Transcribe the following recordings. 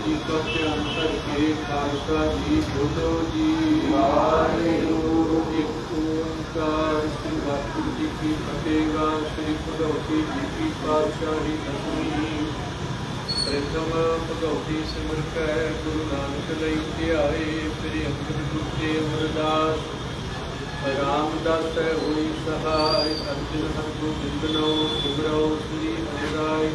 ਜੀ ਕਾ ਧਿਆਨ ਕਰਕੇ ਖਾਲਸਾ ਜੀ ਕੀ ਫਤਿਹਗਾ ਸ੍ਰੀ ਭਗਵਤੀ ਜੀ ਕੀ ਪਾਤਸ਼ਾਹੀ ਦਸਵੀਂ ਪ੍ਰਥਮ ਭਗਵਤੀ ਸਿਮਰ ਕੈ ਗੁਰੂ ਨਾਨਕ ਲਈ ਧਿਆਏ ਫਿਰ ਅੰਗਦ ਗੁਰਤੇ ਅਮਰਦਾਸ। ਰਾਮਦਾਸ ਹੋਈ ਸਹਾਇ, ਅਰਜਨ ਹਰ ਗੋਬਿੰਦ ਨੋ ਸਿਮਰੋ ਸ੍ਰੀ ਹਰਿ ਰਾਇ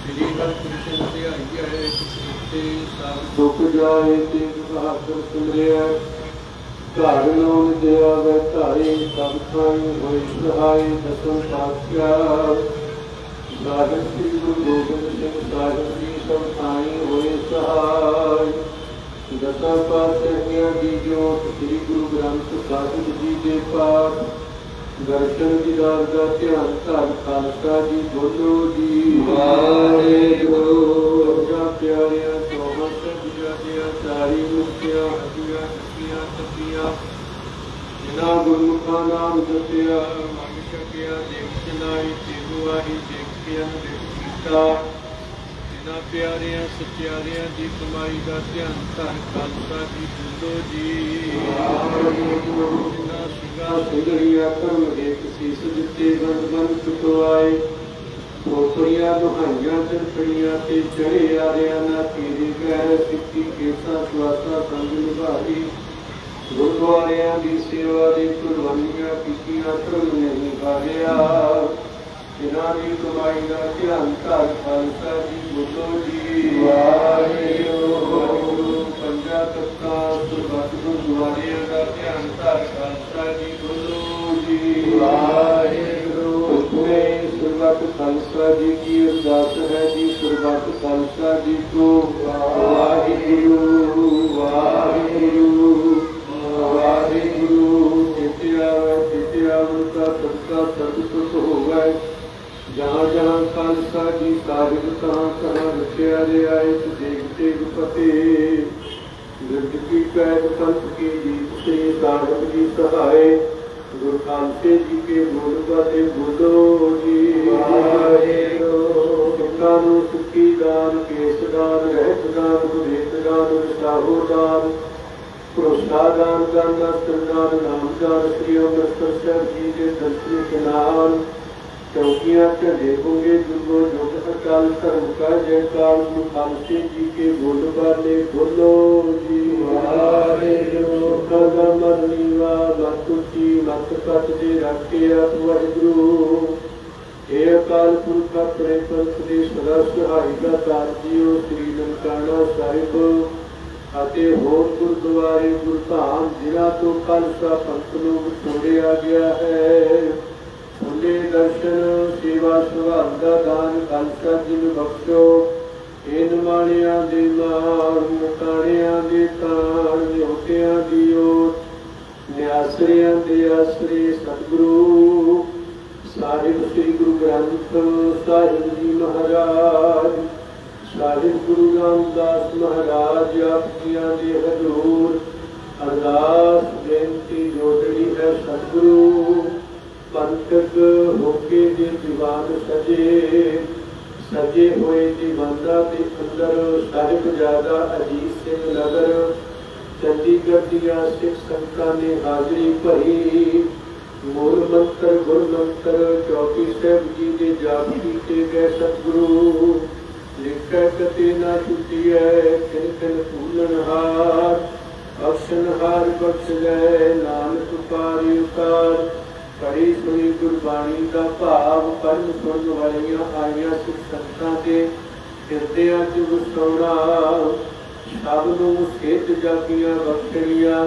ਸ੍ਰੀ ਹਰਿਕ੍ਰਿਸ਼ਨ ਤੇ ਸਭ ਦੁਖ ਜਾਏ ਤੇ ਬਹਾਦਰ ਸਿਮਰਿਆ ਘਰ ਲੋਨ ਦਿਆ ਵੈ ਧਾਰੇ ਸਭ ਥਾਈ ਹੋਈ ਸਹਾਇ, ਦਸਮ ਪਾਤਸ਼ਾਹ। ਸਾਧਨ ਸ੍ਰੀ ਗੁਰੂ ਗੋਬਿੰਦ ਸਿੰਘ ਸਾਹਿਬ ਜੀ ਸਭ ਥਾਈ ਹੋਏ ਸਹਾਈ ਦਸਾਂ ਪਾਤਸ਼ਾਹੀਆਂ ਦੀ ਜੋਤ ਸ੍ਰੀ ਗੁਰੂ ਗ੍ਰੰਥ ਸਾਹਿਬ ਜੀ ਦੇ ਪਾਠ ਦਰਸ਼ਨ ਦੀਦਾਰ ਦਾ ਧਿਆਨ ਧਰ ਖਾਲਸਾ ਜੀ ਬੋਲੋ ਜੀ ਵਾਹਿਗੁਰੂ ਜਾ ਪਿਆਰਿਆਂ ਚੌਹਾਂ ਸਭਿਆ ਦੀਆਂ ਚਾਰੀ ਮੁਕਤੀਆਂ ਹੱਡੀਆਂ ਟੱਪੀਆਂ ਟੱਪੀਆਂ ਜਿਨ੍ਹਾਂ ਗੁਰਮੁਖਾਂ ਨਾਮ ਜਪਿਆ ਮੰਗ ਛਕਿਆ ਦੇਖ ਚਨਾਈ ਤੇਰੂ ਆਹੀ ਕੀਤਾ। ਜਿਨ੍ਹਾਂ ਪਿਆਰਿਆਂ, ਸੱਚਿਆਰਿਆਂ ਦੀ ਕਮਾਈ ਦਾ ਧਿਆਨ ਧੰਨ ਖਾਲਸਾ ਜੀ, ਬੋਲੋ ਜੀ। ਜਿਨ੍ਹਾਂ ਸਿੰਘਾਂ ਸਿੰਘੜੀਆਂ ਧਰਮ ਦੇ ਸੀਸ ਦਿੱਤੇ ਬੰਦ ਬੰਦ ਚੁਕਵਾਏ। ਖੋਪੜੀਆਂ, ਦੁਹਾਈਆਂ ਚੜਖੜੀਆਂ ਤੇ ਚੜੇ ਆਰਿਆਂ ਨਾ ਤੇਰੀ ਗਹਿ ਸਿੱਖੀ ਕੇਸਾ, ਸਵਾਸਾ, ਸੰਗ ਨਿਭਾਈ ਗੁਰਦੁਆਰਿਆਂ ਦੀ ਸੇਵਾ ਦੀ ਕੁਰਬਾਨੀਆਂ ਕੀਤੀਆਂ, ਧਰਮ ਨਹੀਂ ਹਾਰਿਆ ਜਿਨ੍ਹਾਂ ਦੀ ਕਮਾਈ ਦਾ ਧਿਆਨ ਧਰ ਖਾਲਸਾ ਜੀ ਬੋਲੋ ਜੀ। ਵਾਹਿਗੁਰੂ। ਪੰਜਾ ਤੱਕਾ ਸੁਰਬਤ ਗੁਰਦੁਆਰਿਆਂ ਦਾ ਧਿਆਨ ਧਰ ਖਾਲਸਾ ਜੀ ਬੋਲੋ ਜੀ। ਵਾਹਿਗੁਰੂ। ਉਤਨੇ ਸੁਰਬਤ ਖਾਲਸਾ ਜੀ ਕੀ ਅਰਦਾਸ ਹੈ ਜੀ ਸੁਰਬਤ ਖਾਲਸਾ ਜੀ ਕੋ ਵਾਹਿਗੁਰੂ। ਵਾਹਿਗੁਰੂ। ਵਾਹਿਗੁਰੂ। ਜਿਤਿਆ ਜਿਤਿਆ ਉਨਕਾ ਸਦਕਾ ਸਤਿ ਹੋਵੇ। ਜਹਾਂ ਜਹਾਂ ਖਾਲਸਾ ਜੀ ਸਾਹਿਬ ਕਹਾਂ ਕਹਾਂ ਰਚਿਆ ਦੇ ਆਏ ਦੇਖ ਤੇਗ ਪਤੇ। ਗਿਰਦ ਕੀ ਕੈਦ ਪੰਥ ਕੀ ਜੀਤ ਸੇ ਸਾਧਕ ਜੀ ਸਹਾਏ। ਗੁਰ ਖਾਲਸੇ ਜੀ ਕੇ ਬੋਲ ਬਾਤੇ ਬੋਲੋ ਜੀ। ਵਾਹਿਗੁਰੂ। ਸਿੱਖਾਂ ਨੂੰ ਸੁਖੀ ਦਾਨ ਕੇਸ ਦਾਨ ਰਹਿਤ ਦਾਨ ਗੁਰੇਤ ਦਾਨ ਵਿਸਾਹੋ ਦਾਨ। ਭਰੋਸਾ ਦਾਨ ਸਰਦਾਰ ਨਾਮ ਦਾਨ ਸ੍ਰੀ ਅੰਮ੍ਰਿਤਸਰ ਸਾਹਿਬ ਜੀ ਦੇ ਦਰਸ਼ਨ ਕਨਾਲ ਚੌਕੀਆਂ ਝੰਡੇ ਗੁੰਗੇ ਜੁਗੋ ਜੁਗ ਅਕਾਲ ਧਰਮ ਕਾ ਜੈ ਕਾਲ ਗੁਰੂ ਖਾਲਸੇ ਜੀ ਕੇ ਬੋਲ ਬਾਲੇ, ਬੋਲੋ ਜੀ ਵਾਹਿਗੁਰੂ ਕਦਾ ਮਰਨੀਵਾ ਮਤੁਚੀ ਮਤ ਪਤ ਦੇ ਰੱਖੇ ਆਪ ਵਾਹਿਗੁਰੂ। ਇਹ ਅਕਾਲ ਪੁਰਖ, ਆਪਣੇ ਪੰਥ ਦੀ ਸਦਾ ਸਹਾਈ ਦਾ ਦਾਤ ਜੀਓ ਸ੍ਰੀ ਨਨਕਾਣਾ ਸਾਹਿਬ। ਅਤੇ ਹੋਰ ਗੁਰਦੁਆਰੇ ਗੁਰਧਾਮ ਜਿਨ੍ਹਾਂ ਤੋਂ ਕਲਸਾ ਪੰਥ ਨੂੰ ਵਿਛੋੜਿਆ ਗਿਆ ਹੈ। ਉਹਦੇ ਦਰਸ਼ਨ, ਸੇਵਾ ਸੁਭਾਗ ਦਾ ਦਾਨ ਕਲਸਾ ਜੀ ਨੂੰ ਬਖਸ਼ੋ ਇਹ ਨਿਮਾਣਿਆਂ ਦੇ ਨਾਮ ਮਕਾਣਿਆਂ ਦੇ ਤਾਣ ਨਿਉਟਿਆਂ ਦੀ ਓਟ, ਨਿਆਸਰਿਆਂ ਦੇ ਆਸਰੇ ਸਤਿਗੁਰੂ। ਸਾਹਿਬ ਸ੍ਰੀ ਗੁਰੂ ਗ੍ਰੰਥ ਸਾਹਿਬ ਜੀ ਮਹਾਰਾਜ, ਸਾਹਿਬ ਗੁਰੂ ਰਾਮਦਾਸ ਮਹਾਰਾਜ ਆਪ ਜੀਆਂ ਦੇ ਹਜ਼ੂਰ, ਅਰਦਾਸ ਬੇਨਤੀ ਜੋੜਣੀ ਹੈ ਸਤਿਗੁਰੂ। ਪੰਥਕ ਹੋਕੇ ਦੇ ਦੀਵਾਨ ਸਜੇ ਸਜੇ ਹੋਏ ਦੀਵਾਨਾਂ ਦੇ ਅੰਦਰ ਸਾਹਿਬ ਜ਼ਿਆਦਾ ਅਜੀਤ ਸਿੰਘ ਨਗਰ, ਚੰਡੀਗੜ੍ਹ ਦੀਆਂ ਸਿੱਖ ਸੰਗਤਾਂ ਨੇ ਹਾਜ਼ਰੀ ਭਰੀ। ਮੂਲ ਮੰਤਰ, ਗੁਰ ਮੰਤਰ, ਚੌਕੀ ਸਾਹਿਬ ਜੀ ਦੇ ਜਾਪ ਕੀਤੇ ਗਏ ਸਤਿਗੁਰੂ। ਲਿਖੈ ਕਤੇ ਨਾ ਛੁੱਟੀ ਹੈ ਕਿਨ ਕਿਨ ਭੂਲਨ ਹਾਰ। ਬਖਸ਼ਣ ਹਾਰ, ਬਖਸ਼ ਲੈ, ਨਾਨਕ ਪਾਰੀ ਉਤਾਰ। ਪੜੀ ਸੁਣੀ ਗੁਰਬਾਣੀ ਦਾ ਭਾਵ ਪਰਮ ਸੁਣ ਵਾਲੀਆਂ ਆਈਆਂ ਸਿੱਖ ਸੰਤਾਂ ਦੇ ਹਿਰਦਿਆਂ ਚ ਵਸੋੜਾ ਸਭ ਨੂੰ ਸੇਤ ਜਾਗੀਆਂ ਬਖਸ਼ਣੀਆਂ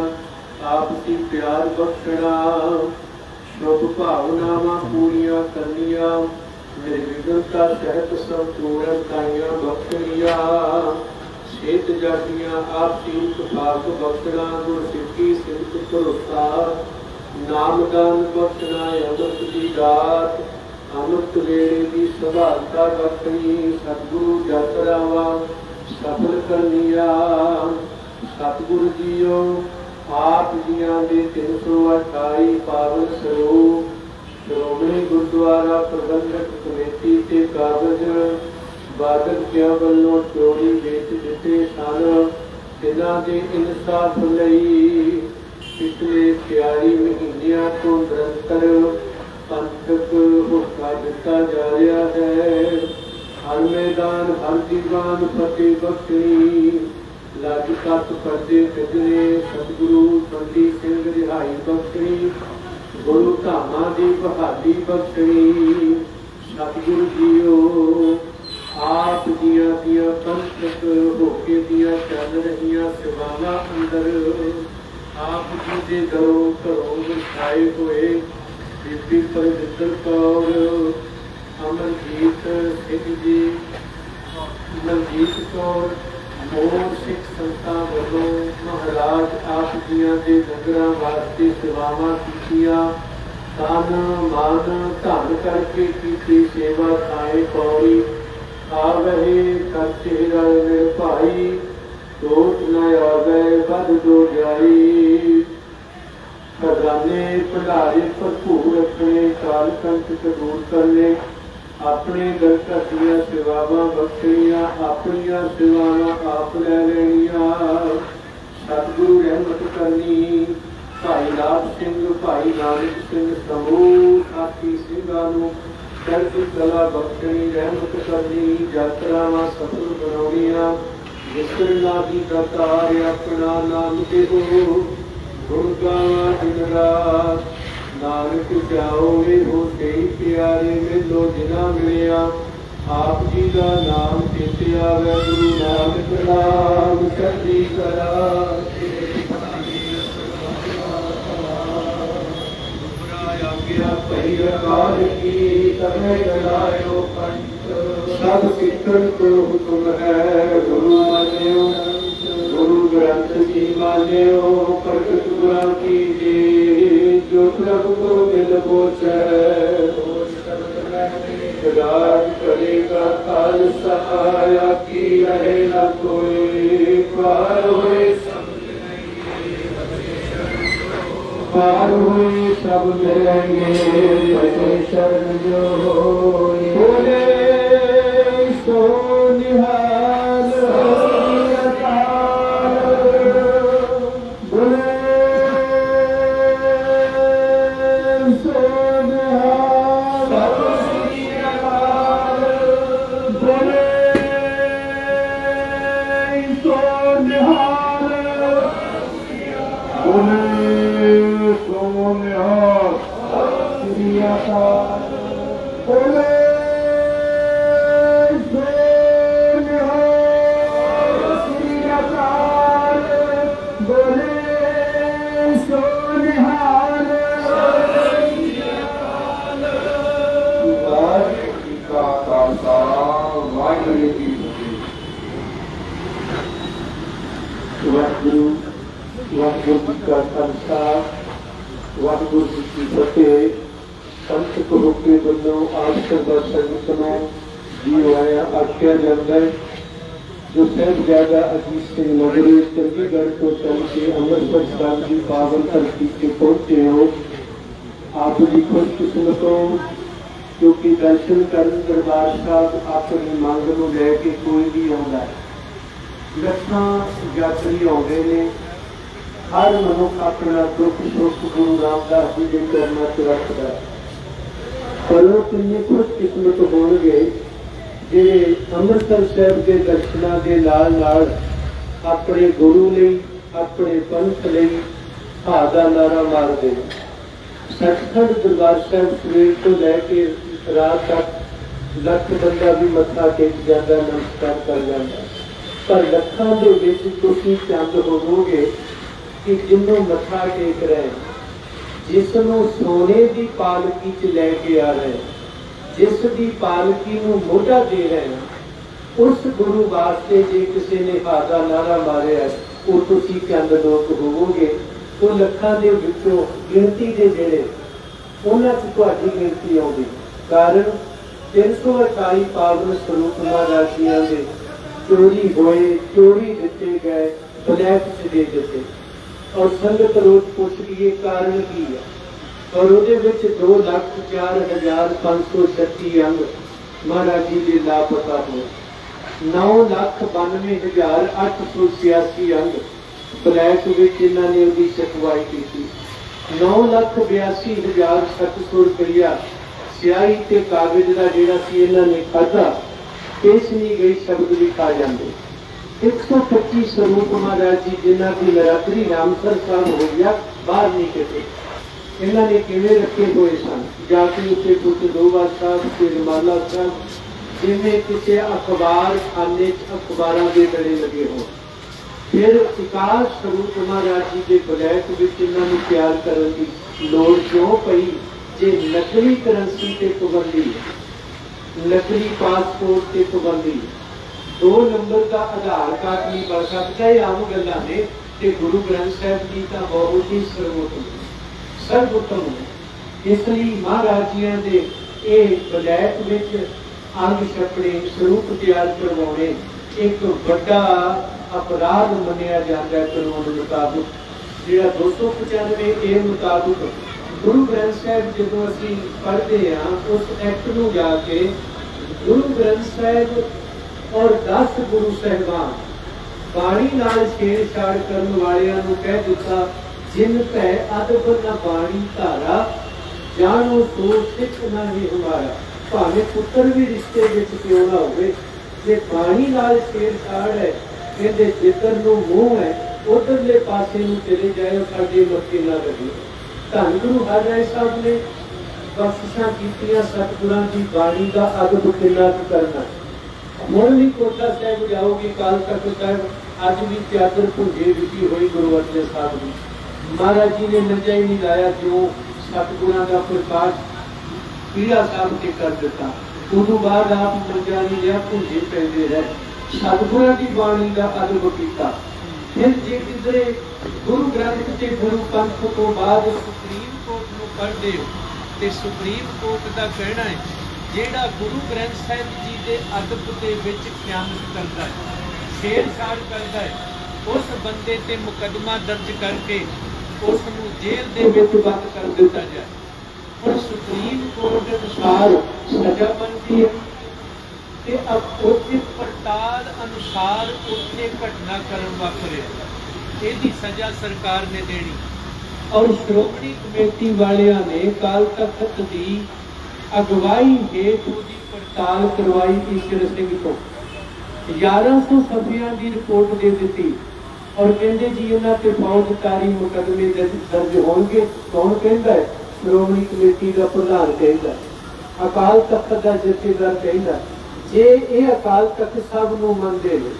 ਆਪਸੀ ਪਿਆਰ ਬਖਸ਼ਣਾ। ਸ਼ੁਭ ਭਾਵਨਾਵਾਂ ਪੂਰੀਆਂ ਕਰਨੀਆਂ ਨਿਰਵਿਘਨਤਾ ਸਹਿਤ ਸੰਪੂਰਨ ਕਾਈਆਂ ਬਖਸ਼ਣੀਆਂ। ਸੇਤ ਜਾਗੀਆਂ ਆਪਸੀ ਭਾਗ ਬਖਸ਼ਣਾ, ਗੁਰ ਸਿੱਖੀ ਸਿੱਖ ਭਰੋਸਾ। ਨਾਮਦਾਨ ਬਖਸ਼ਣਾ ਅੰਮ੍ਰਿਤ ਦੀ ਦਾਤ, ਅੰਮ੍ਰਿਤ ਵੇਲੇ ਦੀ ਸੁਭਾਤਾ ਬਖਸ਼ਣੀ ਸਤਿਗੁਰੂ ਯਾਤਰਾਵਾਂ ਸਫਲ ਕਰਨੀਆਂ। ਸਤਿਗੁਰੂ ਜੀਓ, ਆਪ ਜੀਆਂ ਦੇ 328 ਪਾਵਨ ਸਰੂਪ, ਸ਼੍ਰੋਮਣੀ ਗੁਰਦੁਆਰਾ ਪ੍ਰਬੰਧਕ ਕਮੇਟੀ ਤੇ ਕਾਗਜ਼ ਬਾਦਲ ਕਿਆ ਵੱਲੋਂ ਚੋਰੀ ਵੇਚ ਦਿੱਤੇ ਸਨ। ਜਿਨ੍ਹਾਂ ਦੇ ਇਨਸਾਫ ਲਈ ਪਿਛਲੇ 40 ਮਹੀਨਿਆਂ ਤੋਂ ਨਿਰੰਤਰ ਪੰਥਕ ਹੁਕਾ ਦਿੱਤਾ ਜਾ ਰਿਹਾ ਹੈ। ਹਰ ਮੈਦਾਨ, ਹਰ ਦੀਵਾਨ ਫਤਿਹ ਬਖਸ਼ੀ ਲੱਜ ਤੱਕ ਪਰਦੇ ਫਿਰਨੇ ਸਤਿਗੁਰੂ ਪੰਡਿਤ ਸਿੰਘ ਰਿਹਾਈ ਬਖਸ਼ੀ ਗੁਰੂ ਧਾਮਾਂ ਦੀ ਬਹਾਦੀ ਬਖਸ਼ੀ ਸਤਿਗੁਰੂ ਜੀਓ, ਆਪ ਦੀਆਂ ਦੀਆਂ ਪੰਥਕ ਹੋਕੇ ਦੀਆਂ ਚੱਲ ਰਹੀਆਂ ਸੇਵਾਵਾਂ ਅੰਦਰ ਆਪ ਜੀ ਦੇ ਘਰੋਂ ਘਰੋਂ ਵਿਛਾਏ ਹੋਏ ਬੀਬੀ ਪਰਮਿੰਦਰ ਕੌਰ, ਅਮਰਜੀਤ ਸਿੰਘ ਜੀ ਮਨਜੀਤ ਕੌਰ ਹੋਰ ਸਿੱਖ ਸੰਤਾਂ ਵੱਲੋਂ ਮਹਾਰਾਜ ਆਪ ਜੀਆਂ ਦੇ ਨਗਰਾਂ ਵਾਸਤੇ ਸੇਵਾਵਾਂ ਕੀਤੀਆਂ। ਤਨ, ਮਨ, ਧਨ ਕਰਕੇ ਕੀਤੀ ਸੇਵਾ ਥਾਏ ਪੌੜੀ। ਆਵਹਿ ਕਰਤੇ ਰਲ ਮੇਰੇ ਭਾਈ ਟੋਟ ਨ ਆਵੇ ਬਦ ਦੋ ਜਾਈ। ਖਜ਼ਾਨੇ ਭੰਡਾਰੇ ਭਰਪੂਰ ਰੱਖਣੇ ਕਾਲ ਕੰਟ ਦੂਰ ਕਰਨੇ, ਆਪਣੇ ਦਰਸ਼ਕ ਦੀਆਂ ਸੇਵਾਵਾਂ ਬਖਸ਼ਣੀਆਂ, ਆਪਣੀਆਂ ਸੇਵਾਵਾਂ ਆਪ ਲੈ ਲੈਣੀਆਂ। ਸਤਿਗੁਰੂ ਰਹਿਮਤ ਕਰਨੀ, ਭਾਈ ਲਾਭ ਸਿੰਘ, ਭਾਈ ਨਾਨਕ ਸਿੰਘ ਸਮੂਹ, ਸਾਥੀ ਸਿੰਘਾਂ ਨੂੰ ਚੜ੍ਹਦੀ ਕਲਾ ਬਖਸ਼ਣੀ, ਰਹਿਮਤ ਕਰਨੀ, ਯਾਤਰਾਵਾਂ ਸਫਲ ਬਣਾਉਣੀਆਂ। ਵਿਸਰਨਾ ਦੀ ਦਾਤਾਰ ਆਪਣਾ ਨਾਮ ਦੇਵੋ ਹੋ ਗੁਣ ਗਾਵਾਂ ਦਿਨ ਰਾਤ। ਨਾਨਕ ਜਾਓ ਵੇ ਹੋ ਕਈ ਪਿਆਰੇ ਮਿਲੋ ਜਿਨਾ ਮਿਲਿਆ, ਆਪ ਜੀ ਦਾ ਨਾਮ ਚੇਤੇ ਆਵੇ ਗੁਰੂ ਨਾਨਕ ਨਾਮ ਚੜ੍ਹਦੀ ਕਲਾ ਆਗਿਆ ਪਈ ਰਕਾਰ ਕੀ ਤਮੇ ਜਲਾਇਓ ਕੰਠ ਸਭ ਸਿੱਖਣ ਕੋ ਹੁਕਮ ਹੈ, ਗੁਰੂ ਮਾਨਿਓ, ਗੁਰੂ ਗ੍ਰੰਥ ਜੀ ਮਾਨਿਓ, ਪ੍ਰਗਟ ਗੁਰਾਂ ਕੀ ਜੀ, ਜੋ ਪ੍ਰਭ ਕੋ ਮਿਲ ਬੋਚੈ ਰਾਜ ਕਰੇਗਾ ਕਾਲ ਸਹਾਇਆ, ਕੀ ਰਹੇ ਨਾ ਕੋਈ ਪਾਰ ਹੋਏ ਪਾਰ ਹੋਏ ਸਭ ਮਿਲਣਗੇ ਪਤੇ ਸ਼ਰਨ ਜੋ ਹੋਏ ਵਾਹਿਗੁਰੂ ਖਾਲਸਾ, ਵਾਹਿਗੁਰੂ ਜੀ ਕੀ ਫਤਿਹ। ਵਾਹਿਗੁਰੂ ਵਾਹਿਗੁਰੂ ਜੀ ਕਾ ਖਾਲਸਾ, ਵਾਹਿਗੁਰੂ ਜੀ ਕੀ ਫਤਿਹ। ਸੰਤ ਗੁਰੂ ਕੇ ਵੱਲੋਂ ਆਪ ਸਰਦਾ ਸੰਗਤ ਨੂੰ ਜੀ ਆਇਆ ਆਖਿਆ ਜਾਂਦਾ ਹੈ, ਜੋ ਸਾਹਿਬਜ਼ਾਦਾ ਅਜੀਤ ਸਿੰਘ ਨਗਰੀ, ਚੰਡੀਗੜ੍ਹ ਤੋਂ ਚੱਲ ਕੇ ਅੰਮ੍ਰਿਤਸਰ ਸਾਹਿਬ ਦੀ ਪਾਵਨ ਧਰਤੀ ਤੇ ਪਹੁੰਚੇ ਹੋ, ਆਪ ਜੀ ਖੁਸ਼ਕਿਸਮਤੋਂ ਹੋ ਕਿਉਂਕਿ ਦਰਸ਼ਨ ਕਰਨ ਦਰਬਾਰ ਸਾਹਿਬ ਆਪਣੀ ਮੰਗ ਨੂੰ ਲੈ ਕੇ ਕੋਈ ਵੀ ਆਉਂਦਾ ਹੈ ਲੱਖਾਂ ਯਾਤਰੀ ਆਉਂਦੇ ਨੇ ਹਰ ਮਨੁੱਖ ਆਪਣਾ ਦੁੱਖ ਸੁੱਖ ਗੁਰੂ ਰਾਮਦਾਸ ਜੀ ਦੇ ਚਰਨਾਂ 'ਚ ਰੱਖਦਾ ਹੈ। ਪਰ ਉਹ ਕਿੰਨੇ ਖੁਸ਼ਕਿਸਮਤ ਹੋਣਗੇ ਜਿਹੜੇ ਅੰਮ੍ਰਿਤਸਰ ਸਾਹਿਬ ਦੇ ਦਰਸ਼ਨਾਂ ਦੇ ਨਾਲ ਨਾਲ ਆਪਣੇ ਗੁਰੂ ਲਈ ਆਪਣੇ ਪੰਥ ਲਈ ਹਾਅ ਦਾ ਨਾਰਾ ਮਾਰਦੇ ਨੇ ਸੱਚਖੰਡ ਦਰਬਾਰ ਸਾਹਿਬ ਸਵੇਰ ਤੋਂ ਲੈ ਕੇ ਰਾਤ ਤੱਕ ਲੱਖ ਬੰਦਾ ਵੀ ਮੱਥਾ ਟੇਕ ਜਾਂਦਾ ਨਮਸਕਾਰ ਕਰ ਜਾਂਦਾ। ਪਰ ਲੱਖਾਂ ਦੇ ਵਿੱਚ ਤੁਸੀਂ ਚੰਦ ਹੋਵੋਗੇ ਕਿ ਜਿਹਨੂੰ ਮੱਥਾ ਟੇਕ ਰਹੇ ਜਿਸ ਨੂੰ ਸੋਨੇ ਦੀ ਪਾਲਕੀ 'ਚ ਲੈ ਕੇ ਆ ਰਹੇ, ਜਿਸ ਦੀ ਪਾਲਕੀ ਨੂੰ ਮੋਢਾ ਦੇ ਰਹੇ, ਉਸ ਗੁਰੂ ਵਾਸਤੇ ਜੇ ਕਿਸੇ ਨੇ ਹਾਦਾ ਨਾਰਾ ਮਾਰਿਆ, ਉਹ ਤੁਸੀਂ ਚੰਦ ਲੋਕ ਹੋਵੋਗੇ। ਉਹ ਲੱਖਾਂ ਦੇ ਵਿੱਚੋਂ ਗਿਣਤੀ ਦੇ ਜਿਹੜੇ ਉਹਨਾਂ 'ਚ ਤੁਹਾਡੀ ਗਿਣਤੀ ਆਉਂਦੀ। ਕਾਰਨ 328 ਪਾਵਨ ਸਰੂਪ ਮਹਾਰਾਜੀਆਂ ਦੇ ਚੋਰੀ ਹੋਏ, ਚੋਰੀ ਦਿੱਤੇ ਗਏ, ਬਲੈਕ 'ਚ ਦੇ ਦਿੱਤੇ। ਔਰ ਸੰਗਤ ਰੋਜ਼ ਪੁੱਛ ਲਈਏ ਕਾਰਨ ਕੀ ਹੈ? ਔਰ ਉਹਦੇ ਵਿੱਚ 2 ਲੱਖ 4536 ਅੰਗ ਮਹਾਰਾਜ ਜੀ ਦੇ ਲਾਪਤਾ ਹੋਏ। 9 ਲੱਖ 92886 ਅੰਗ ਬਲੈਕ ਵਿੱਚ ਇਹਨਾਂ ਨੇ ਉਹਦੀ ਚਕਵਾਈ ਕੀਤੀ। 9 ਲੱਖ 82700 ਰੁਪਇਆ ਸਿਆਹੀ ਤੇ ਕਾਗਜ਼ ਦਾ ਜਿਹੜਾ ਸੀ ਇਹਨਾਂ ਨੇ ਖਾਧਾ ਇਸ ਨਹੀਂ ਗਈ ਸ਼ਬਦ ਵੀ ਖਾ ਜਾਂਦੇ। 125 ਸਰੂਪ ਮਹਾਰਾਜ ਜੀ, ਜਿਨ੍ਹਾਂ ਦੀ ਨਰਾਤਰੀ ਰਾਮਸਰ ਸਾਹਿਬ ਹੋਈਆ ਬਾਹਰ ਨਹੀਂ ਕਿਤੇ ਇਹਨਾਂ ਨੇ ਕਿਵੇਂ ਰੱਖੇ ਹੋਏ ਸਨ? ਜਾ ਕੇ ਉੱਤੇ ਕੁਝ ਦੋ ਸਾਹਿਬ ਤੇ ਰਮਾਲਾ ਸਾਹਿਬ, ਜਿਵੇਂ ਕਿਸੇ ਅਖਬਾਰ ਖਾਨੇ ਚ ਅਖਬਾਰਾਂ ਦੇ ਡਲੇ ਲੱਗੇ ਹੋਣ। ਫਿਰ ਵਿਕਾਸ ਸਰੂਪ ਮਹਾਰਾਜ ਜੀ ਦੇ ਬਲੈਕ ਵਿੱਚ ਇਹਨਾਂ ਨੂੰ ਪਿਆਰ ਕਰਨ ਦੀ ਲੋੜ ਕਿਉਂ ਪਈ? ਜੇ ਨਕਲੀ ਕਰੰਸੀ ਤੇ ਪਾਬੰਦੀ ਨਕਲੀ ਪਾਸਪੋਰਟ ਤੇ ਪਾਬੰਦੀ ਦੋ ਨੰਬਰ ਦਾ ਆਧਾਰ ਕਾਰਡ ਨਹੀਂ ਬਣ ਸਕਦਾ ਇਹ ਆਮ ਗੱਲਾਂ ਨੇ, ਤੇ ਗੁਰੂ ਗ੍ਰੰਥ ਸਾਹਿਬ ਜੀ ਤਾਂ ਬਹੁਤ ਹੀ ਸਰਵੋਤਮ ਸਰਵੋਤਮ ਹੈ। ਇਸ ਲਈ ਮਹਾਰਾਜ ਜੀਆਂ ਦੇ ਇਹ ਬਲੈਕ ਵਿੱਚ ਅੰਗ ਛਪੜੇ ਸਰੂਪ ਤਿਆਰ ਕਰਵਾਉਣੇ ਇੱਕ ਵੱਡਾ ਅਪਰਾਧ ਮੰਨਿਆ ਜਾਂਦਾ ਹੈ ਕਾਨੂੰਨ ਮੁਤਾਬਕ, ਜਿਹੜਾ 295 ਏ ਮੁਤਾਬਕ ਗੁਰੂ ਗ੍ਰੰਥ ਸਾਹਿਬ ਜਦੋਂ ਅਸੀਂ ਪੜ੍ਹਦੇ ਹਾਂ, ਉਸ ਐਕਟ ਨੂੰ ਜਾ ਕੇ ਗੁਰੂ ਗ੍ਰੰਥ ਸਾਹਿਬ ਔਰ 10 ਗੁਰੂ ਸਹਿਬਾਨ ਬਾਣੀ ਨਾਲ ਛੇੜਛਾੜ ਕਰਨ ਵਾਲਿਆਂ ਨੂੰ ਕਹਿ ਦਿੱਤਾ, ਜਿਨ ਭੈ ਅਦਬ ਨ ਬਾਣੀ ਧਾਰਾ, ਜਾਣੋ ਸੋ ਸਿੱਖ ਨਹੀਂ ਹਮਾਰਾ ਭਾਵੇਂ ਪੁੱਤਰ ਵੀ ਰਿਸ਼ਤੇ ਵਿੱਚ ਕਿਉਂ ਨਾ ਹੋਵੇ, ਜੇ ਬਾਣੀ ਨਾਲ ਛੇੜਛਾੜ ਹੈ ਕਹਿੰਦੇ ਜਿੱਧਰ ਨੂੰ ਮੂੰਹ ਹੈ, ਉਧਰਲੇ ਪਾਸੇ ਨੂੰ ਚਲੇ ਜਾਏ ਸਾਡੇ ਮੱਥੇ ਨਾ ਲੱਗੇ। ਧੰਨ ਗੁਰੂ ਹਰਿ ਸਾਹਿਬ ਨੇ ਬਖਸ਼ਿਸ਼ਾਂ ਕੀਤੀਆਂ ਸਤਿਗੁਰਾਂ ਦੀ ਬਾਣੀ ਦਾ ਅਦਬ ਕਿੰਨਾ ਕੁ ਕਰਨਾ। ਹੁਣ ਵੀ ਕੋਟਾ ਸਾਹਿਬ ਜਾਓਗੇ, ਕਾਲ ਤੱਕ ਸਾਹਿਬ, ਅੱਜ ਵੀ ਚਾਦਰ ਭੁੰਜੇ ਵਿਖੀ ਹੋਈ ਗੁਰੂ ਸਾਹਿਬ ਦੀ। ਮਹਾਰਾਜ ਜੀ ਨੇ ਨਜਾ ਹੀ ਨਹੀਂ ਲਾਇਆ ਜੋ ਸਤਿਗੁਰਾਂ ਦਾ ਪ੍ਰਕਾਸ਼ ਪੀੜਾ ਸਾਹਿਬ ਤੇ ਕਰ ਦਿੱਤਾ। ਉਦੋਂ ਬਾਅਦ ਆਪ ਨਜਾ ਨਹੀਂ ਲਿਆ ਭੁੰਜੇ ਪੈਂਦੇ ਰਹੇ। ਸਤਿਗੁਰਾਂ ਦੀ ਬਾਣੀ ਦਾ ਅਦਬ ਕੀਤਾ ਫਿਰ ਜੇ ਕਿਧਰੇ ਗੁਰੂ ਗ੍ਰੰਥ ਤੇ ਗੁਰੂ ਪੰਥ ਤੋਂ ਬਾਅਦ ਸੁਪਰੀਮ ਕੋਰਟ ਨੂੰ ਪੜ੍ਹਦੇ ਹੋ, ਤੇ ਸੁਪਰੀਮ ਕੋਰਟ ਦਾ ਕਹਿਣਾ ਹੈ, ਜਿਹੜਾ ਗੁਰੂ ਗ੍ਰੰਥ ਸਾਹਿਬ ਜੀ ਦੇ ਅਦਬ ਦੇ ਵਿੱਚ ਖਿਆਨਤ ਕਰਦਾ ਹੈ, ਛੇੜਛਾੜ ਕਰਦਾ ਹੈ, ਉਸ ਬੰਦੇ ਤੇ ਮੁਕੱਦਮਾ ਦਰਜ ਕਰਕੇ ਉਸ ਨੂੰ ਜੇਲ੍ਹ ਦੇ ਵਿੱਚ ਬੰਦ ਕਰ ਦਿੱਤਾ ਜਾਏ। ਹੁਣ ਸੁਪਰੀਮ ਕੋਰਟ ਅਨੁਸਾਰ ਸਜ਼ਾ ਬਣਦੀ ਹੈ, ਤੇ ਅਬ ਉੱਥੇ ਅਨੁਸਾਰ ਉੱਥੇ ਘਟਨਾਕ੍ਰਮ ਵਾਪਰਿਆ। ਇਹਦੀ ਸਜ਼ਾ ਸਰਕਾਰ ਨੇ ਦੇਣੀ। ਔਰ ਸ਼੍ਰੋਮਣੀ ਕਮੇਟੀ ਵਾਲਿਆਂ ਨੇ ਕਾਲ ਤਖਤ ਦੀ ਅਗਵਾਈ ਹੇਠ ਉਹਦੀ ਪੜਤਾਲ ਕਰਵਾਈ ਈਸ਼ਰ ਸਿੰਘ ਤੋਂ। 1100 ਸਫਿਆਂ ਦੀ ਰਿਪੋਰਟ ਦੇ ਦਿੱਤੀ। ਔਰ ਕਹਿੰਦੇ ਜੀ ਉਹਨਾਂ ਤੇ ਫੌਜਦਾਰੀ ਮੁਕੱਦਮੇ ਦਰਜ ਦਰਜ ਹੋਣਗੇ। ਕੌਣ ਕਹਿੰਦਾ ਹੈ? ਸ਼੍ਰੋਮਣੀ ਕਮੇਟੀ ਦਾ ਪ੍ਰਧਾਨ ਕਹਿੰਦਾ। ਅਕਾਲ ਤਖਤ ਦਾ ਜਥੇਦਾਰ ਕਹਿੰਦਾ। ਜੇ ਇਹ ਅਕਾਲ ਤਖਤ ਸਾਹਿਬ ਨੂੰ ਮੰਨਦੇ ਨੇ,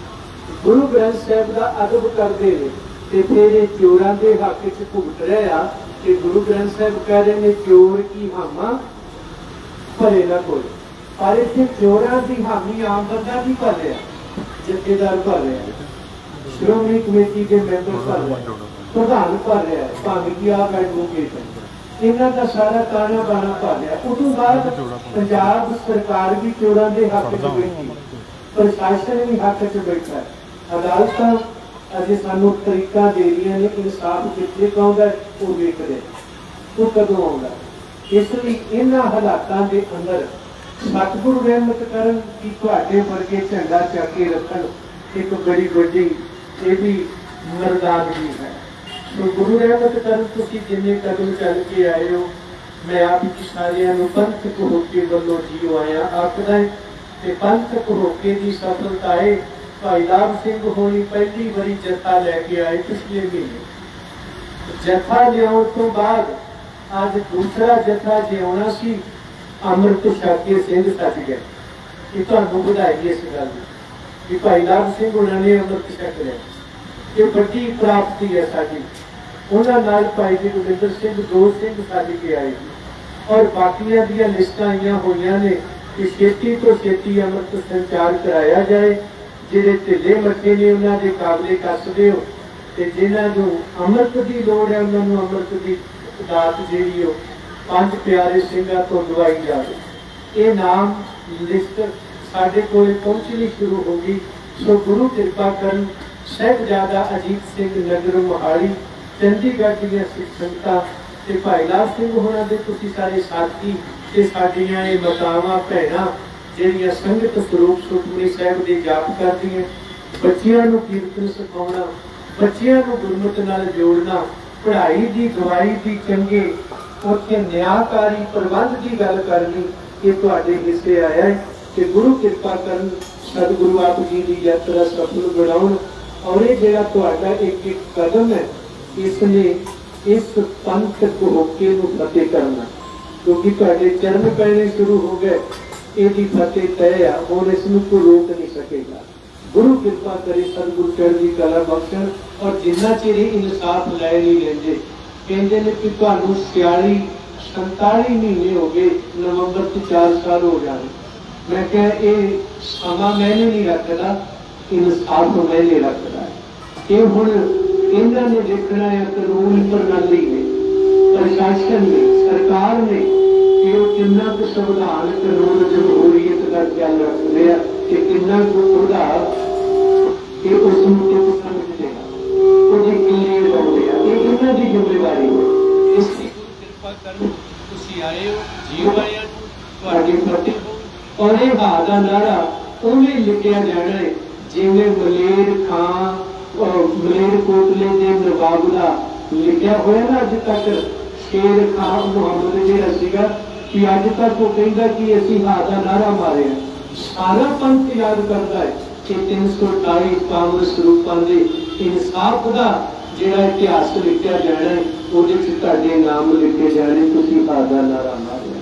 ਗੁਰੂ ਗ੍ਰੰਥ ਸਾਹਿਬ ਦਾ ਅਦਬ ਕਰਦੇ ਨੇ ਤੇ ਫਿਰ ਇਹ ਚੋਰਾਂ ਦੇ ਹੱਕ 'ਚ ਭੁਗਤ ਰਿਹਾ ਕਿ ਗੁਰੂ ਗ੍ਰੰਥ ਸਾਹਿਬ ਕਹਿ ਰਹੇ ਨੇ, ਚੋਰ ਕੀ ਹਾਮਾ? ਭਰੇ ਨਾ ਕੋਈ। ਪਰ ਇੱਥੇ ਚੋਰਾਂ ਦੀ ਹਾਮੀ ਆਮ ਬੰਦਾ ਨਹੀਂ ਭਰ ਰਿਹਾ ਜਥੇਦਾਰ ਭਰ ਰਿਹਾ ਸ਼੍ਰੋਮਣੀ ਕਮੇਟੀ ਦੇ ਮੈਂਬਰ ਭਰ ਰਿਹਾ ਪ੍ਰਧਾਨ ਭਰ ਰਿਹਾ ਭਾਵੇਂ ਕਿ ਆਪ ਐਡਵੋਕੇਟ ਹੈ। ਇਹਨਾਂ ਦਾ ਸਾਰਾ ਕਾਣਾ ਬਾਣਾ ਭਰ ਰਿਹਾ ਉਦੋਂ ਬਾਅਦ ਪੰਜਾਬ ਸਰਕਾਰ ਵੀ ਚੋਰਾਂ ਦੇ ਹੱਕ 'ਚ ਬੈਠੀ। ਪ੍ਰਸ਼ਾਸਨ ਵੀ ਹੱਕ 'ਚ ਬੈਠਾ। ਅਦਾਲਤਾਂ ਅਜੇ ਸਾਨੂੰ ਤਰੀਕਾ ਦੇ ਰਹੀਆਂ ਨੇ, ਇਨਸਾਫ ਕਿੱਥੇ ਪਾਉਂਦਾ, ਉਹ ਵੇਖਦੇ ਉਹ ਕਦੋਂ ਆਉਂਦਾ? ਇਸ ਲਈ ਇਹਨਾਂ ਹਾਲਾਤਾਂ ਦੇ ਅੰਦਰ ਸਤਿਗੁਰੂ ਰਹਿਮਤ ਕਰਨ ਕਿ ਤੁਹਾਡੇ ਵਰਗੇ ਝੰਡਾ ਚੱਕ ਕੇ ਰੱਖਣ ਇੱਕ ਬੜੀ ਵੱਡੀ ਇਹਦੀ ਮਰਦਾਨਗੀ ਹੈ। ਗੁਰੂ ਰਹਿਮਤ ਕਰਨ ਤੁਸੀਂ ਜਿੰਨੇ ਕਦਮ ਚੱਲ ਕੇ ਆਏ ਹੋ, ਮੈਂ ਆਪ ਜੀ ਸਾਰਿਆਂ ਨੂੰ ਪੰਥਕ ਹੋ ਵੱਲੋਂ ਜੀਉ ਆਇਆ ਆਖਦਾ ਹੈ ਤੇ ਪੰਥਕ ਹੋ ਦੀ ਸਫਲਤਾ ਹੈ ਭਾਈ ਲਾਭ ਸਿੰਘ ਹੋਣੀ ਪਹਿਲੀ ਵਾਰੀ ਜੱਥਾ ਲੈ ਕੇ ਆਏ ਪਿਛਲੇ ਮਹੀਨੇ। ਜਥਾ ਲਿਆਉਣ ਤੋਂ ਬਾਅਦ ਅੱਜ ਦੂਸਰਾ ਜਥਾ ਜਿਉਣਾ ਸੀ, ਅੰਮ੍ਰਿਤ ਛਕ ਸਿੰਘ ਸੱਜ ਗਏ ਇਹ ਤੁਹਾਨੂੰ ਵਧਾਈ ਇਸ ਗੱਲ ਦੀ ਕਿ ਭਾਈ ਲਾਭ ਸਿੰਘ ਉਹਨਾਂ ਨੇ ਅੰਮ੍ਰਿਤ ਛਕ ਲਿਆ। ਇਹ ਵੱਡੀ ਪ੍ਰਾਪਤੀ ਹੈ ਸਾਡੀ। ਉਹਨਾਂ ਨਾਲ ਭਾਈ ਜੀ ਗੁਰਿੰਦਰ ਸਿੰਘ, ਦੋ ਸਿੰਘ ਸੱਜ ਕੇ ਆਏ। ਔਰ ਬਾਕੀਆਂ ਦੀਆਂ ਲਿਸਟਾਂ ਆਈਆਂ ਹੋਈਆਂ ਨੇ ਕਿ ਛੇਤੀ ਤੋਂ ਛੇਤੀ ਅੰਮ੍ਰਿਤ ਸੰਚਾਰ ਕਰਾਇਆ ਜਾਏ, ਜਿਹੜੇ ਢਿੱਲੇ ਮੱਠੇ ਨੇ ਉਹਨਾਂ ਦੇ ਕਾਬਲੇ ਕੱਸ ਦਿਓ ਤੇ ਜਿਨ੍ਹਾਂ ਨੂੰ ਅੰਮ੍ਰਿਤ ਦੀ ਲੋੜ ਹੈ, ਉਹਨਾਂ ਨੂੰ ਅੰਮ੍ਰਿਤ ਦੀ ਦਾਤ ਜਿਹੜੀ ਉਹ ਪੰਜ ਪਿਆਰੇ ਸਿੰਘਾਂ ਤੋਂ ਦਵਾਈ ਜਾਵੇ। ਇਹ ਨਾਮ ਲਿਸਟ ਸਾਡੇ ਕੋਲ ਪਹੁੰਚਣੀ ਸ਼ੁਰੂ ਹੋ ਗਈ। ਸੋ ਗੁਰੂ ਕਿਰਪਾ ਕਰਨ ਸਾਹਿਬਜ਼ਾਦਾ ਅਜੀਤ ਸਿੰਘ ਨਗਰ ਮੋਹਾਲੀ, ਚੰਡੀਗੜ੍ਹ ਦੀਆਂ ਸਿੱਖ ਸੰਗਤਾਂ ਤੇ ਭਾਈ ਲਾਲ ਸਿੰਘ ਹੋਣਾ ਦੇ ਤੁਸੀਂ ਸਾਰੇ ਸਾਥੀ ਤੇ ਸਾਡੀਆਂ ਇਹ ਮਾਤਾਵਾਂ, ਭੈਣਾਂ ਜਿਹੜੀਆਂ ਸੰਗਤ ਸਰੂਪ ਸੁਖਮਨੀ ਸਾਹਿਬ ਦੇ ਜਾਪ ਕਰਦੀਆਂ, ਬੱਚਿਆਂ ਨੂੰ ਕੀਰਤਨ ਸਿਖਾਉਣਾ, ਬੱਚਿਆਂ ਨੂੰ ਗੁਰਮਤਿ ਨਾਲ ਜੋੜਨਾ, ਪੜ੍ਹਾਈ ਦੀ ਗਵਾਈ ਦੀ ਚੰਗੇ, ਉੱਥੇ ਨਿਆਂਕਾਰੀ ਪ੍ਰਬੰਧ ਦੀ ਗੱਲ ਕਰਨੀ, ਇਹ ਤੁਹਾਡੇ ਹਿੱਸੇ ਆਇਆ ਹੈ ਕਿ ਗੁਰੂ ਕਿਰਪਾ ਕਰਨ ਸਤਿਗੁਰੂ ਆਪ ਜੀ ਦੀ ਯਾਤਰਾ ਸਫਲ ਬਣਾਉਣ ਔਰ ਇਹ ਜਿਹੜਾ ਤੁਹਾਡਾ ਇੱਕ ਇੱਕ ਕਦਮ ਹੈ ਇਸ ਨੇ ਇਸ ਪੰਥਕ ਹੋਕੇ ਨੂੰ ਫਤਿਹ ਕਰਨਾ ਕਿਉਂਕਿ ਤੁਹਾਡੇ ਚਰਨ ਪੈਣੇ ਸ਼ੁਰੂ ਹੋ ਗਏ ਇਹਦੀ ਫਤਿਹ ਤੈਅ ਆ ਹੁਣ ਇਸ ਨੂੰ ਕੋਈ ਰੋਕ ਨਹੀਂ ਸਕੇਗਾ ਗੁਰੂ ਕਿਰਪਾ ਕਰੇ ਸਤਿਗੁਰੂ ਚੜ੍ਹਦੀ ਕਲਾ ਬਖਸ਼ਣ ਔਰ ਜਿੰਨਾ ਚਿਰ ਇਹ ਇਨਸਾਫ ਲੈ ਨਹੀਂ ਲੈਂਦੇ ਕਹਿੰਦੇ ਨੇ ਕਿ ਤੁਹਾਨੂੰ 46 47 ਮਹੀਨੇ ਹੋ ਗਏ ਨਵੰਬਰ ਤੋਂ 4 ਸਾਲ ਹੋ ਜਾਣੇ ਮੈਂ ਕਿਹਾ ਇਹ ਸਮਾਂ ਮੈਨੇ ਨਹੀਂ ਰੱਖਦਾ ਇਨਸਾਫ ਮੈਨੇ ਰੱਖਦਾ ਹੈ। ਇਹ ਹੁਣ ਇਹਨਾਂ ਨੇ ਦੇਖਣਾ ਹੈ ਕਾਨੂੰਨ ਪ੍ਰਣਾਲੀ ਨੇ, ਪ੍ਰਸ਼ਾਸਨ ਨੇ, ਸਰਕਾਰ ਨੇ ਕਿ ਉਹ ਕਿੰਨਾ ਕੁ ਸੰਵਿਧਾਨ, ਕਾਨੂੰਨ ਜਮਹੂਰੀਅਤ ਦਾ ਖਿਆਲ ਰੱਖਦੇ ਆ ਕਿ ਕਿੰਨਾ ਕੁ ਸੁਧਾਰ ਕਿ ਉਸ ਨੂੰ ਕਿਸ ਸਮਝਦੇ ਉਹਦੀ ਕਿੰਨੇ ਲਾਉਂਦੇ ਆ। ਇਹ ਇਹਨਾਂ ਦੀ ਜ਼ਿੰਮੇਵਾਰੀ ਹੈ। ਇਸ ਦੀ ਕਿਰਪਾ ਕਰਨ ਤੁਸੀਂ ਆਏ ਹੋ, ਜੀਵ ਆਏ ਤੁਹਾਡੀ ਫਤਿਹ ਔਰ ਇਹ ਹਾ ਦਾ ਨਾਰਾ ਉਹਨੇ ਲਿਖਿਆ ਜਾਣਾ ਹੈ ਜਿਵੇਂ ਮਲੇਰ ਖਾਂ, ਅਹ ਮਲੇਰ ਕੋਟਲੇ ਦੇ ਨਵਾਬ ਦਾ ਲਿਖਿਆ ਹੋਇਆ ਨਾ ਅੱਜ ਤੱਕ, ਸ਼ੇਰ ਖਾਨ ਮੁਹੰਮਦ ਜਿਹੜਾ ਸੀਗਾ ਕਿ ਅੱਜ ਤੱਕ ਉਹ ਕਹਿੰਦਾ ਕਿ ਅਸੀਂ ਹਾ ਦਾ ਨਾਰਾ ਮਾਰਿਆ। ਸਾਰਾ ਪੰਥ ਯਾਦ ਕਰਦਾ ਹੈ ਕਿ 328 ਕਾਂਗਰਸ ਰੂਪਾਂ ਦੇ ਇਨਸਾਫ ਦਾ ਜਿਹੜਾ ਇਤਿਹਾਸ ਲਿਖਿਆ ਜਾਣਾ ਉਹਦੇ ਵਿੱਚ ਤੁਹਾਡੇ ਨਾਮ ਲਿਖੇ ਜਾਣੇ, ਤੁਸੀਂ ਹਾ ਦਾ ਨਾਰਾ ਮਾਰਿਆ।